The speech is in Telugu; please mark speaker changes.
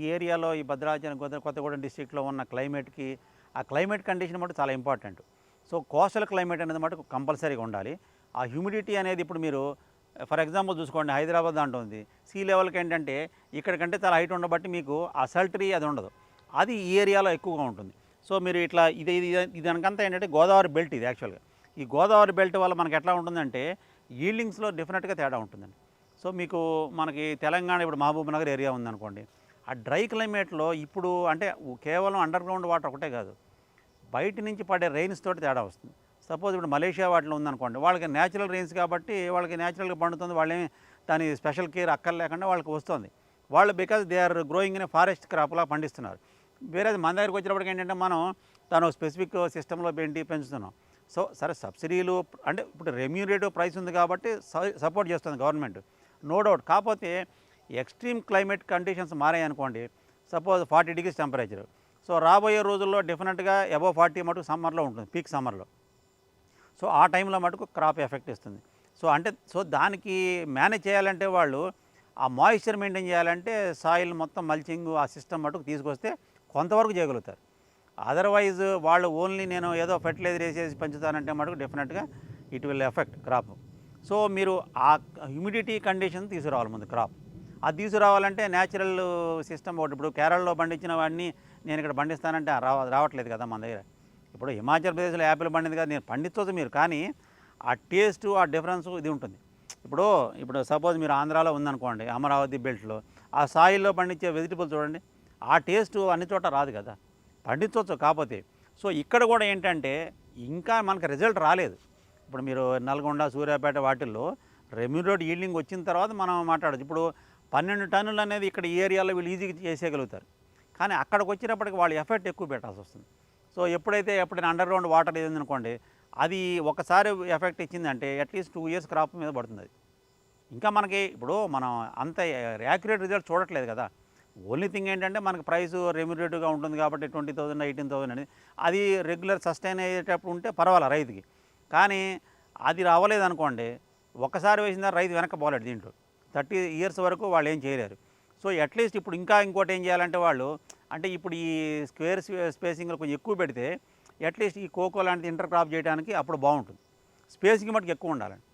Speaker 1: ఈ ఏరియాలో ఈ భద్రాచలం కొత్తగూడెం డిస్టిక్లో ఉన్న క్లైమేట్కి ఆ క్లైమేట్ కండిషన్ మటు చాలా ఇంపార్టెంట్. సో కోస్టల్ క్లైమేట్ అనేది మటుకు కంపల్సరీగా ఉండాలి. ఆ హ్యూమిడిటీ అనేది ఇప్పుడు మీరు ఫర్ ఎగ్జాంపుల్ చూసుకోండి హైదరాబాద్ దాంట్లో ఉంది. సీ లెవెల్కి ఏంటంటే ఇక్కడికంటే చాలా హైట్ ఉండబట్టి మీకు ఆ సల్టరీ అది ఉండదు. అది ఈ ఏరియాలో ఎక్కువగా ఉంటుంది. సో మీరు ఇట్లా ఇది ఇది ఇది దానికంతా ఏంటంటే గోదావరి బెల్ట్ ఇది యాక్చువల్గా. ఈ గోదావరి బెల్ట్ వల్ల మనకి ఎట్లా ఉంటుందంటే ఈల్డింగ్స్లో డెఫినెట్గా తేడా ఉంటుందండి. సో మీకు మనకి తెలంగాణ ఇప్పుడు మహబూబ్ నగర్ ఏరియా ఉందనుకోండి. ఆ డ్రై క్లైమేట్లో ఇప్పుడు అంటే కేవలం అండర్ గ్రౌండ్ వాటర్ ఒకటే కాదు. బయట నుంచి పడే రెయిన్స్ తోటి తేడా వస్తుంది. సపోజ్ ఇప్పుడు మలేషియా వాటిలో ఉందనుకోండి వాళ్ళకి న్యాచురల్ రెయిన్స్ కాబట్టి వాళ్ళకి న్యాచురల్గా పండుతుంది వాళ్ళేమి దాని స్పెషల్ కేర్ అక్కర్ లేకుండా వాళ్ళకి వస్తుంది. వాళ్ళు because they are growing in forest క్రాప్లా పండిస్తున్నారు. వేరే మన దగ్గరికి వచ్చినప్పటికి ఏంటంటే మనం తను స్పెసిఫిక్ సిస్టంలో పెట్టి పెంచుతున్నాం. సో సరే సబ్సిడీలు అంటే ఇప్పుడు రెమ్యూరేటివ్ ప్రైస్ ఉంది కాబట్టి సపోర్ట్ చేస్తుంది గవర్నమెంట్. No doubt. కాకపోతే ఎక్స్ట్రీమ్ క్లైమేట్ కండిషన్స్ మారాయి అనుకోండి suppose forty degrees temperature. So రాబోయే రోజుల్లో డెఫినెట్గా అబవ్ ఫార్టీ మటుకు సమ్మర్లో ఉంటుంది పీక్ సమ్మర్లో. సో ఆ టైంలో మటుకు క్రాప్ ఎఫెక్ట్ ఇస్తుంది. సో అంటే సో దానికి మేనేజ్ చేయాలంటే వాళ్ళు ఆ మాయిశ్చర్ మెయింటైన్ చేయాలంటే సాయిల్ మొత్తం మల్చింగ్ ఆ సిస్టమ్ మటుకు తీసుకొస్తే కొంతవరకు చేయగలుగుతారు. అదర్వైజ్ వాళ్ళు ఓన్లీ నేను ఏదో ఫెర్టిలైజర్ వేసేసి పెంచుతానంటే మటుకు డెఫినెట్గా it will affect crop. So మీరు ఆ హ్యూమిడిటీ కండిషన్ తీసుకురావాలి ముందు క్రాప్. అది తీసుకురావాలంటే న్యాచురల్ సిస్టమ్ ఒకటి. ఇప్పుడు కేరళలో పండించిన వాడిని నేను ఇక్కడ పండిస్తానంటే రావ రావట్లేదు కదా మన దగ్గర. ఇప్పుడు హిమాచల్ ప్రదేశ్లో యాపిల్ పండింది కదా నేను పండించవచ్చు మీరు. కానీ ఆ టేస్ట్ ఆ డిఫరెన్స్ ఇది ఉంటుంది. ఇప్పుడు ఇప్పుడు సపోజ్ మీరు ఆంధ్రాలో ఉందనుకోండి అమరావతి బెల్ట్లో ఆ సాయిల్లో పండించే వెజిటబుల్ చూడండి. ఆ టేస్ట్ అన్ని చోట రాదు కదా. పండించవచ్చు కాకపోతే. సో ఇక్కడ కూడా ఏంటంటే ఇంకా మనకు రిజల్ట్ రాలేదు. ఇప్పుడు మీరు నల్గొండ సూర్యాపేట వాటిల్లో రెమ్యూరేట్ ఈల్డింగ్ వచ్చిన తర్వాత మనం మాట్లాడచ్చు. ఇప్పుడు పన్నెండు టన్నులు అనేది ఇక్కడ ఈ ఏరియాలో వీళ్ళు ఈజీగా చేసేయగలుగుతారు. కానీ అక్కడికి వచ్చినప్పటికి వాళ్ళు ఎఫెక్ట్ ఎక్కువ పెట్టాల్సి వస్తుంది. సో ఎప్పుడైతే ఎప్పుడైనా అండర్ గ్రౌండ్ వాటర్ అనుకోండి అది ఒకసారి ఎఫెక్ట్ ఇచ్చిందంటే అట్లీస్ట్ టూ ఇయర్స్ క్రాప్ మీద పడుతుంది అది. ఇంకా మనకి ఇప్పుడు మనం అంత యాక్యురేట్ రిజల్ట్ చూడట్లేదు కదా. ఓన్లీ థింగ్ ఏంటంటే మనకి ప్రైస్ రెమ్యురేటివ్గా ఉంటుంది కాబట్టి ట్వంటీ థౌసండ్ ఎయిటీన్ థౌసండ్ అనేది అది రెగ్యులర్ సస్టైన్ అయ్యేటప్పుడు ఉంటే పర్వాలేదు రైతుకి. కానీ అది రావలేదనుకోండి ఒకసారి ఒక్కసారి వేసిన రైతు వెనక పోలేడు దీంట్లో. థర్టీ ఇయర్స్ వరకు వాళ్ళు ఏం చేయలేరు. సో అట్లీస్ట్ ఇప్పుడు ఇంకా ఇంకోటి ఏం చేయాలంటే వాళ్ళు అంటే ఇప్పుడు ఈ స్క్వేర్ స్పేసింగ్ కొంచెం ఎక్కువ పెడితే అట్లీస్ట్ ఈ కోకో లాంటిది ఇంటర్ క్రాప్ చేయడానికి అప్పుడు బాగుంటుంది. స్పేసింగ్ మటుకు ఎక్కువ ఉండాలండి.